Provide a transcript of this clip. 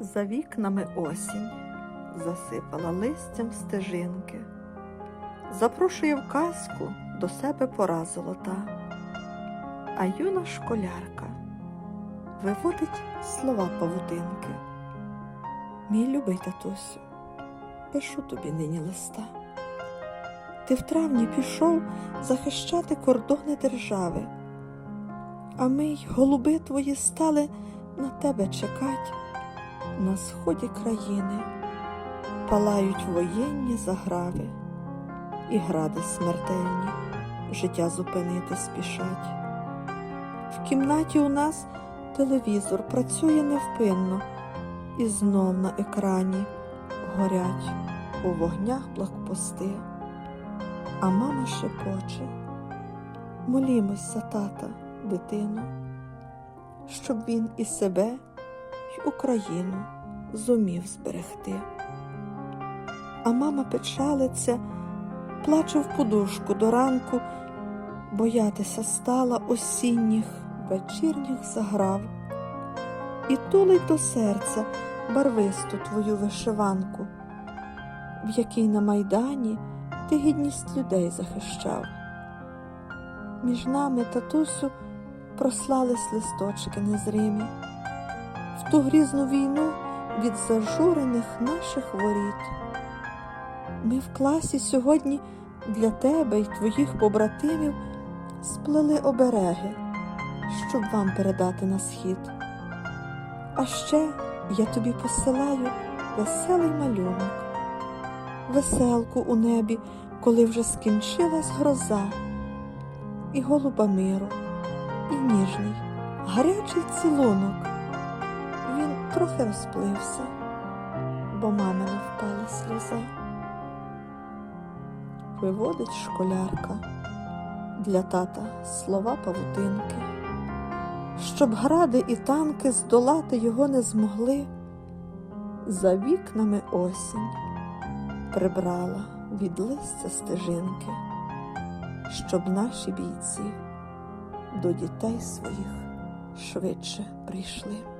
За вікнами осінь засипала листям стежинки, запрошує в казку до себе пора золота, а юна школярка виводить слова павутинки. Мій любий татусю, пишу тобі нині листа. Ти в травні пішов захищати кордони держави, а ми й голуби твої стали на тебе чекать на сході країни. Палають воєнні заграви, і гради смертельні. Життя зупинити спішать. В кімнаті у нас телевізор працює невпинно, і знов на екрані горять у вогнях блокпости, а мама шепоче, молімось за тата, дитину, щоб він і себе Україну зумів зберегти. А мама печалиться, плаче в подушку до ранку, боятися стала осінніх вечірніх заграв, і тулить до серця барвисту твою вишиванку, в якій на майдані ти гідність людей захищав. Між нами, татусю, прослались листочки незримі в ту грізну війну від зажурених наших воріт. Ми в класі сьогодні для тебе й твоїх побратимів сплели обереги, щоб вам передати на схід. А ще я тобі посилаю веселий малюнок, веселку у небі, коли вже скінчилась гроза, і голуба миру, і ніжний, гарячий цілунок трохи розплився, бо мамина впала сльоза. Виводить школярка для тата слова павутинки, щоб гради і танки здолати його не змогли. За вікнами осінь прибрала від листя стежинки, щоб наші бійці до дітей своїх швидше прийшли.